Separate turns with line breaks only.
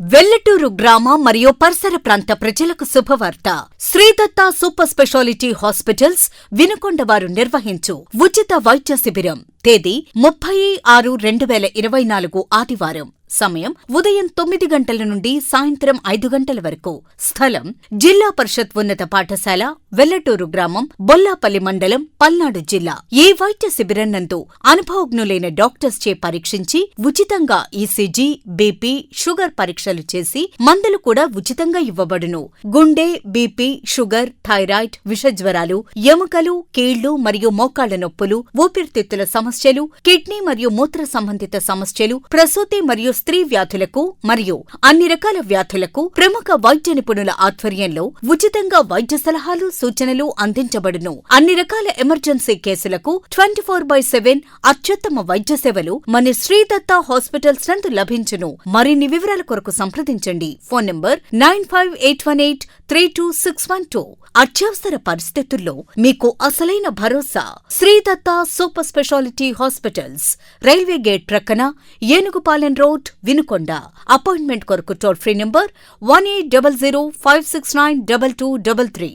వెల్లటూరు గ్రామ మరియు పరిసర ప్రాంత ప్రజలకు శుభవార్త. Sridatta super speciality hospitals Vinukonda వారు నిర్వహించు ఉచిత వైద్య శిబిరం. తేదీ ముప్పై ఆరు రెండు వేల ఇరవై నాలుగు ఆదివారం. సమయం ఉదయం తొమ్మిది గంటల నుండి సాయంత్రం ఐదు గంటల వరకు. స్థలం జిల్లా పరిషత్ ఉన్నత పాఠశాల వెల్లటూరు గ్రామం బొల్లాపల్లి మండలం పల్నాడు జిల్లా. ఈ వైద్య శిబిరన్నందు అనుభవజ్ఞులైన డాక్టర్స్ చే పరీక్షించి ఉచితంగా ఈసీజీ బీపీ షుగర్ పరీక్షలు చేసి మందులు కూడా ఉచితంగా ఇవ్వబడును. గుండె బీపీ షుగర్ థైరాయిడ్ విషజ్వరాలు ఎముకలు కీళ్ళు మరియు మోకాళ్ళ నొప్పులు ఊపిరితిత్తుల సమస్యలు కిడ్నీ మరియు మూత్ర సంబంధిత సమస్యలు ప్రసూతి మరియు స్త్రీ వ్యాధులకు మరియు అన్ని రకాల వ్యాధులకు ప్రముఖ వైద్య నిపుణుల ఆధ్వర్యంలో ఉచితంగా వైద్య సలహాలు సూచనలు అందించబడును. అన్ని రకాల ఎమర్జెన్సీ కేసులకు ట్వంటీ ఫోర్ బై సెవెన్ అత్యుత్తమ వైద్య సేవలు మన శ్రీదత్త హాస్పిటల్స్ నందు లభించును. మరిన్ని వివరాల కొరకు సంప్రదించండి. Phone number nine five eight one eight three two six one two. అత్యవసర పరిస్థితుల్లో మీకు అసలైన భరోసా. Sridatta super speciality hospitals. Railway gate ప్రక్కన ఏనుగుపాలెం రోడ్ వినుకొండ. అపాయింట్మెంట్ కొరకు toll free number one eight double zero five six nine double two double three.